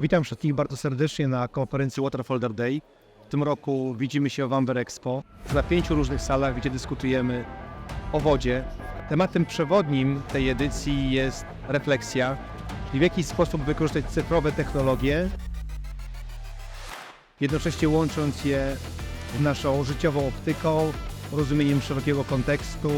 Witam wszystkich bardzo serdecznie na konferencji Waterfolder Day. W tym roku widzimy się w Amber Expo na pięciu różnych salach, gdzie dyskutujemy o wodzie. Tematem przewodnim tej edycji jest refleksja, czyli w jaki sposób wykorzystać cyfrowe technologie, jednocześnie łącząc je z naszą życiową optyką, rozumieniem szerokiego kontekstu,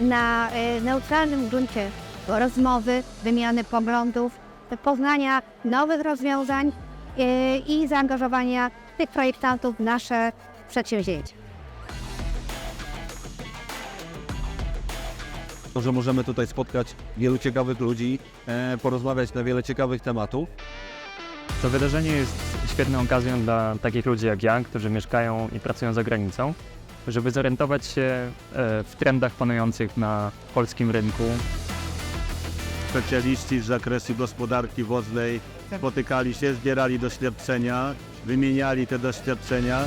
na e, neutralnym gruncie rozmowy, wymiany poglądów, poznania nowych rozwiązań e, i zaangażowania tych projektantów w nasze przedsięwzięcia. To, że możemy tutaj spotkać wielu ciekawych ludzi, e, porozmawiać na wiele ciekawych tematów. To wydarzenie jest świetną okazją dla takich ludzi jak ja, którzy mieszkają i pracują za granicą, żeby zorientować się e, w trendach panujących na polskim rynku. Specjaliści z zakresu gospodarki wodnej spotykali się, zbierali doświadczenia, wymieniali te doświadczenia.